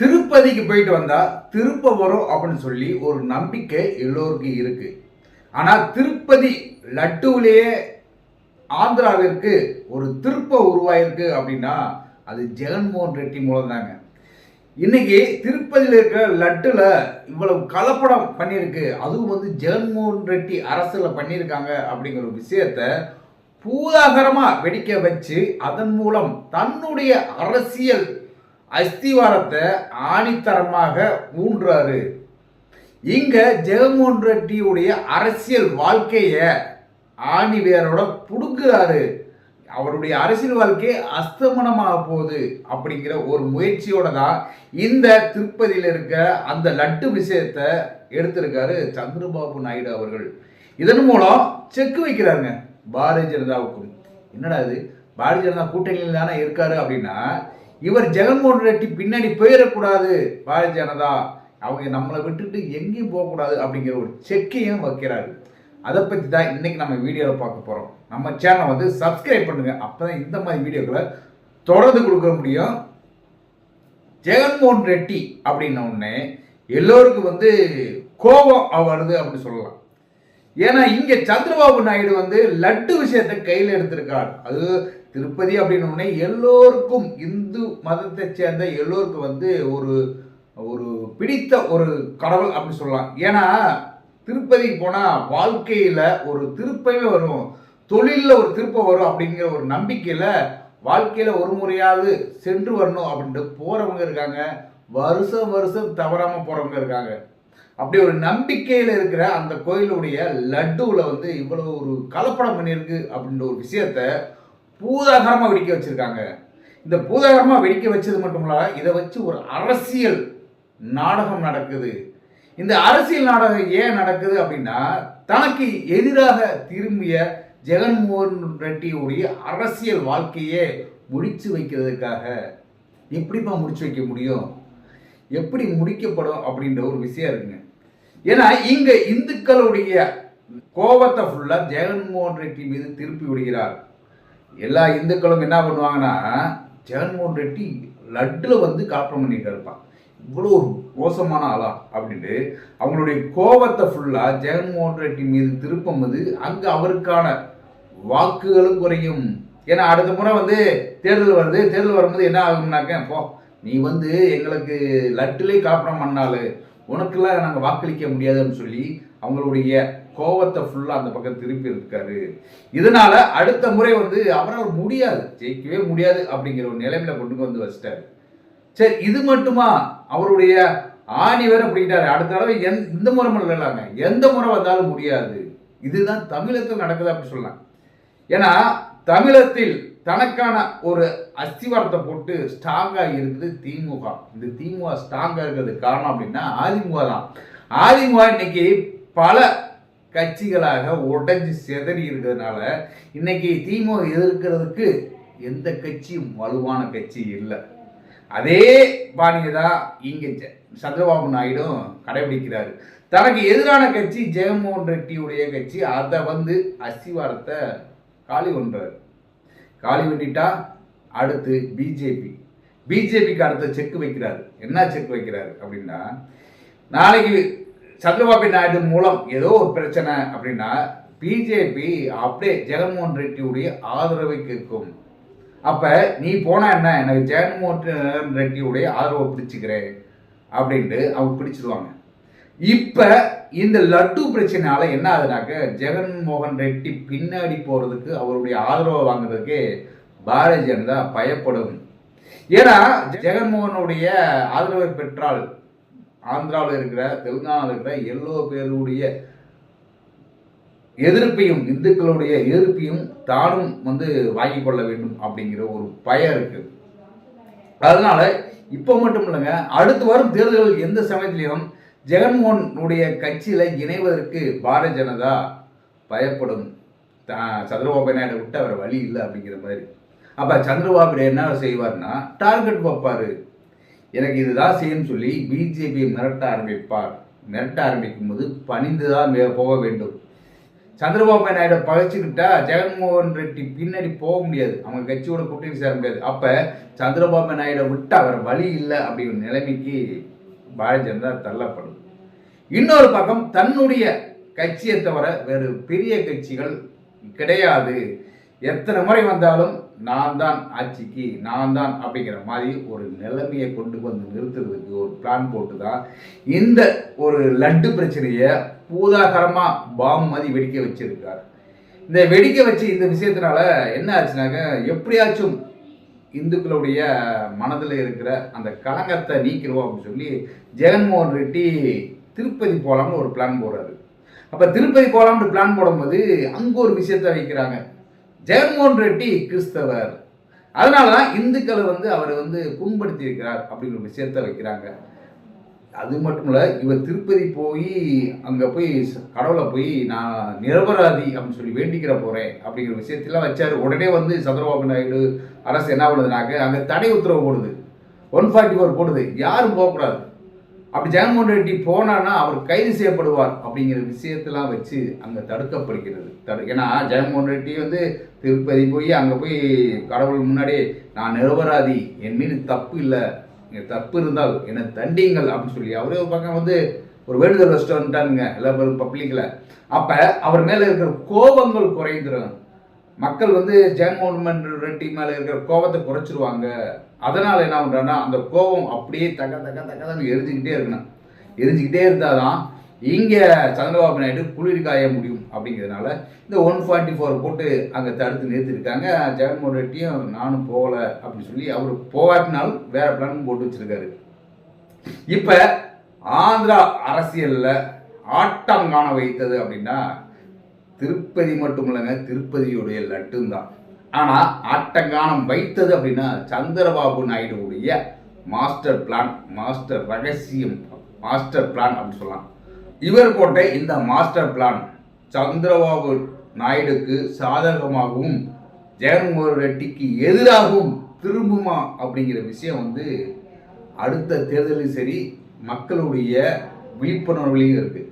திருப்பதிக்கு போயிட்டு வந்தா திருப்ப வரும் அப்படின்னு சொல்லி ஒரு நம்பிக்கை எல்லோருக்கும் இருக்கு. ஆனா திருப்பதி லட்டுவிலேயே ஆந்திராவிற்கு ஒரு திருப்ப உருவாயிருக்கு அப்படின்னா அது ஜெகன்மோகன் ரெட்டி மூலம் தாங்க இன்னைக்கு திருப்பதியில் இருக்கிற லட்டுல இவ்வளவு கலப்படம் பண்ணியிருக்கு. அதுவும் வந்து ஜெகன்மோகன் ரெட்டி அரசுல பண்ணியிருக்காங்க அப்படிங்கிற ஒரு விஷயத்த பூதாகரமா வெடிக்க வச்சு அதன் மூலம் தன்னுடைய அரசியல் அஸ்திவாரத்தை ஆணித்தரமாக ஊன்றாரு. இங்க ஜெகன்மோகன் ரெட்டியுடைய அரசியல் வாழ்க்கைய ஆணி வேரோட புடுங்குறாரு. அவருடைய அரசியல் வாழ்க்கை அஸ்தமனமாக போகுது அப்படிங்கிற ஒரு முயற்சியோட தான் இந்த திருப்பதியில் இருக்க அந்த லட்டு விஷயத்தை எடுத்திருக்காரு சந்திரபாபு நாயுடு அவர்கள். இதன் மூலம் செக் வைக்கிறாருங்க பாரதிய ஜனதாவுக்கும் என்னடா இது? பாரதிய ஜனதா கூட்டணியில் தானே இருக்காரு அப்படின்னா இவர் ஜெகன்மோகன் ரெட்டி பின்னாடி போயிடக்கூடாது பாரதிய ஜனதா. அவங்க நம்மளை விட்டுட்டு எங்கேயும் போகக்கூடாது அப்படிங்கிற ஒரு செக்கையும் வைக்கிறாரு. அதை பற்றி தான் இன்றைக்கி நம்ம வீடியோவில் பார்க்க போகிறோம் நம்ம சேனலை வந்து சப்ஸ்கிரைப் பண்ணுங்கள் அப்போ தான் இந்த மாதிரி வீடியோக்களை தொடர்ந்து கொடுக்க முடியும். ஜெகன்மோகன் ரெட்டி அப்படின்ன உடனே எல்லோருக்கும் வந்து கோபம் வருது அப்படின்னு சொல்லலாம். ஏன்னா இங்க சந்திரபாபு நாயுடு வந்து லட்டு விஷயத்தை கையில் எடுத்திருக்கார் அது திருப்பதி அப்படின்னு எல்லோருக்கும் இந்து மதத்தை சேர்ந்த எல்லோருக்கும் வந்து ஒரு ஒரு பிடித்த ஒரு கடவுள் அப்படின்னு சொல்லலாம். ஏன்னா திருப்பதிக்கு போனால் வாழ்க்கையில் ஒரு திருப்பமே வரும். தொழிலில் ஒரு திருப்பம் வரும் அப்படிங்கிற ஒரு நம்பிக்கையில் வாழ்க்கையில் ஒரு முறையாவது சென்று வரணும் அப்படின்ட்டு போகிறவங்க இருக்காங்க. வருஷம் வருஷம் தவறாமல் போகிறவங்க இருக்காங்க. அப்படி ஒரு நம்பிக்கையில் இருக்கிற அந்த கோயிலுடைய லட்டுவில் வந்து இவ்வளோ ஒரு கலப்படம் பண்ணியிருக்கு அப்படின்ற ஒரு விஷயத்த பூதாகரமாக வெடிக்க வச்சுருக்காங்க. இந்த பூதாகரமாக வெடிக்க வச்சது மட்டும் இல்லாமல் இதை வச்சு ஒரு அரசியல் நாடகம் நடக்குது. இந்த அரசியல் நாடகம் ஏன் நடக்குது அப்படின்னா தனக்கு எதிராக திரும்பிய ஜெகன்மோகன் ரெட்டியுடைய அரசியல் வாழ்க்கையே முடிச்சு வைக்கிறதுக்காக எப்படிப்பா முடிச்சு வைக்க முடியும்? எப்படி முடிக்கப்படும் அப்படின்ற ஒரு விஷயம் இருக்குங்க. ஏன்னா இங்க இந்துக்களுடைய கோபத்தை ஃபுல்லா ஜெகன்மோகன் ரெட்டி மீது திருப்பி விடுகிறார். எல்லா இந்துக்களும் என்ன பண்ணுவாங்கன்னா ஜெகன்மோகன் ரெட்டி லட்டுல வந்து காப்பம் பண்ணிட்டு இருப்பான். இவ்வளோ ஒரு மோசமான ஆளா அப்படின்ட்டு அவங்களுடைய கோபத்தை ஃபுல்லா ஜெகன்மோகன் ரெட்டி மீது திருப்பும்போது அங்கே அவருக்கான வாக்குகளும் குறையும். ஏன்னா அடுத்த முறை வந்து தேர்தல் வருது. தேர்தல் வரும்போது என்ன ஆகும்னாக்க போ நீ வந்து எங்களுக்கு லட்டுலேயே காப்படம் பண்ணாலு உனக்கெல்லாம் நாங்கள் வாக்களிக்க முடியாதுன்னு சொல்லி அவங்களுடைய கோவத்தை ஃபுல்லாக அந்த பக்கம் திருப்பி இருக்காரு. இதனால அடுத்த முறை வந்து அவரால் முடியாது. ஜெயிக்கவே முடியாது அப்படிங்கிற ஒரு நிலைமையில கொண்டு வந்து வச்சிட்டாரு. சரி இது மட்டுமா? அவருடைய ஆணி வேற அப்படின்ட்டாரு அடுத்த தடவை எந் இந்த முறை இல்லைங்க. எந்த முறை வந்தாலும் முடியாது. இதுதான் தமிழகத்தில் நடக்குது அப்படின்னு சொல்லலாம். ஏன்னா தமிழத்தில் தனக்கான ஒரு அஸ்திவாரத்தை போட்டு ஸ்ட்ராங்காக இருக்குது திமுக. இந்த திமுக ஸ்ட்ராங்காக இருக்கிறது காரணம் அப்படின்னா அதிமுக தான். அதிமுக இன்னைக்கு பல கட்சிகளாக உடைஞ்சு சிதறி இருக்கிறதுனால இன்னைக்கு திமுக எதிர்க்கிறதுக்கு எந்த கட்சியும் வலுவான கட்சி இல்லை. அதே பாணியை தான் இங்கே சந்திரபாபு நாயுடும் கடைபிடிக்கிறாரு. தனக்கு எதிரான கட்சி ஜெகன்மோகன் ரெட்டியுடைய கட்சி அதை வந்து அஸ்திவாரத்தை காலி பண்றாரு. காலி வெட்டிட்டா அடுத்து பிஜேபி பிஜேபிக்கு அடுத்த செக் வைக்கிறாரு. என்ன செக் வைக்கிறாரு அப்படின்னா நாளைக்கு சந்திரபாபு நாயுடு மூலம் ஏதோ ஒரு பிரச்சனை அப்படின்னா பிஜேபி அப்படியே ஜெகன்மோகன் ரெட்டியுடைய ஆதரவை கேட்கும். அப்ப நீ போனா என்ன? எனக்கு ஜெகன்மோகன் ரெட்டியுடைய ஆதரவை பிடிச்சிக்கிறேன். அப்படின்ட்டு அவங்க பிடிச்சிருவாங்க. இப்ப இந்த லட்டு பிரச்சனையால என்ன ஆகுதுனாக்க ஜெகன்மோகன் ரெட்டி பின்னாடி போறதுக்கு அவருடைய ஆதரவை வாங்குறதுக்கு பாரதிய ஜனதா பயப்படும். ஏன்னா ஜெகன்மோகனுடைய ஆதரவை பெற்றால் ஆந்திராவில் இருக்கிற தெலுங்கானாவில் இருக்கிற எல்லோ பேருடைய எதிர்ப்பையும் இந்துக்களுடைய எதிர்ப்பையும் தானும் வந்து வாங்கி கொள்ள வேண்டும் அப்படிங்கிற ஒரு பயம் இருக்கு. அதனால இப்போ மட்டும் இல்லைங்க அடுத்து வரும் தேர்தல்கள் எந்த சமயத்திலையும் ஜெகன்மோகனுடைய கட்சியில் இணைவதற்கு பாரதிய ஜனதா பயப்படும். தா- சந்திரபாபு நாயுடு விட்டு அவர் வழி இல்லை அப்படிங்கிற மாதிரி. அப்போ சந்திரபாபு என்ன செய்வார்னா டார்கெட் வைப்பார். எனக்கு இதுதான் செய்யணும்னு சொல்லி பிஜேபி மிரட்ட ஆரம்பிப்பார். மிரட்ட ஆரம்பிக்கும் போது பணிந்து தான் போக வேண்டும். சந்திரபாபு நாயுடு பகைச்சிக்கிட்டா ஜெகன்மோகன் ரெட்டி பின்னாடி போக முடியாது. அவங்க கட்சியோட கூட்டணி சேர முடியாது. அப்போ சந்திரபாபு நாயுடு விட்டு அவர் வழி இல்லை அப்படிங்கிற நிலைமைக்கு பாரதிய ஜனதா தள்ளப்படும். இன்னொரு பக்கம் தன்னுடைய கட்சியை தவிர வேறு பெரிய கட்சிகள் கிடையாது. எத்தனை முறை வந்தாலும் நான் தான் ஆட்சிக்கு நான் தான் அப்படிங்கிற மாதிரி ஒரு நிலைமையை கொண்டு வந்து நிறுத்துறதுக்கு ஒரு பிளான் போட்டு தான் இந்த ஒரு லட்டு பிரச்சனையை பூதாகரமாக பாம் மாதிரி வெடிக்க வச்சிருக்கார். இந்த வெடிக்க வச்சு இந்த விஷயத்தினால என்ன ஆச்சுனாக்க எப்படியாச்சும் இந்துக்களுடைய மனதில் இருக்கிற அந்த களங்கத்தை நீக்கிடுவோம் அப்படின்னு சொல்லி ஜெகன்மோகன் ரெட்டி திருப்பதி போகலாம்னு ஒரு பிளான் போடுறாரு. அப்போ திருப்பதி போகலாம்னு பிளான் போடும்போது அங்கே ஒரு விஷயத்தை வைக்கிறாங்க. ஜெகன்மோகன் ரெட்டி கிறிஸ்தவர். அதனால தான் இந்துக்களை வந்து அவர் வந்து புண்படுத்தி இருக்கிறார் அப்படிங்கிற ஒரு விஷயத்த வைக்கிறாங்க. அது மட்டும் இல்லை இவர் திருப்பதி போய் அங்கே போய் கடவுளை போய் நான் நிரபராதி அப்படின்னு சொல்லி வேண்டிக்கிற போகிறேன் அப்படிங்கிற விஷயத்தெல்லாம் வச்சார். உடனே வந்து சந்திரபாபு நாயுடு அரசு என்ன பண்ணுதுனாக்க அங்கே தடை உத்தரவு போடுது. ஒன் ஃபார்ட்டி ஃபோர் போடுது. யாரும் போகக்கூடாது. அப்படி ஜெகன்மோகன் ரெட்டி போனான்னா அவர் கைது செய்யப்படுவார் அப்படிங்கிற விஷயத்தெல்லாம் வச்சு அங்கே தடுக்கப்படுகிறது. தடு ஏன்னா ஜெகன்மோகன் ரெட்டி வந்து திருப்பதி போய் அங்கே போய் கடவுள் முன்னாடி நான் நிரபராதி என் மீது தப்பு இல்லை இங்க தப்பு இருந்தால் என்னை தண்டிங்கள் அப்படின்னு சொல்லி அவரே ஒரு பக்கம் வந்து ஒரு வேண்டுதல் ரெஸ்டாரண்ட்டானுங்க எல்லா பேரும் பப்ளிக்கில் அப்போ அவர் மேலே இருக்கிற கோபங்கள் குறைந்துடும் மக்கள் வந்து ஜெகன்மோகன் ரெட்டி மேலே இருக்கிற கோபத்தை குறைச்சிருவாங்க. அதனால் என்ன பண்ணுறான்னா அந்த கோபம் அப்படியே தக்க தக்க தக்கதான் எரிஞ்சுக்கிட்டே இருக்கணும். எரிஞ்சுக்கிட்டே இருந்தால் தான் இங்கே சந்திரபாபு நாயுடு குளிர் காய முடியும் அப்படிங்கிறதுனால இந்த ஒன் ஃபார்ட்டி ஃபோர் போட்டு அங்கே தடுத்து நிறுத்திருக்காங்க. ஜெகன்மோகன் ரெட்டியும் நானும் போகலை அப்படின்னு சொல்லி அவர் போகாட்டினாலும் வேற பிளான் போட்டு வச்சிருக்காரு. இப்போ ஆந்திரா அரசியலில் ஆட்டம் காண வைத்தது அப்படின்னா திருப்பதி மட்டும் இல்லைங்க திருப்பதியுடைய லட்டும் தான் ஆனால் ஆட்டங்கானம் வைத்தது அப்படின்னா சந்திரபாபு நாயுடுவுடைய மாஸ்டர் பிளான் மாஸ்டர் ரகசியம் மாஸ்டர் பிளான் அப்படின்னு சொல்லலாம். இவர் போட்ட இந்த மாஸ்டர் பிளான் சந்திரபாபு நாயுடுக்கு சாதகமாகவும் ஜெகன்மோகன் ரெட்டிக்கு எதிராகவும் திரும்புமா அப்படிங்கிற விஷயம் வந்து அடுத்த தேர்தலும் சரி மக்களுடைய விழிப்புணர்வுலையும் இருக்குது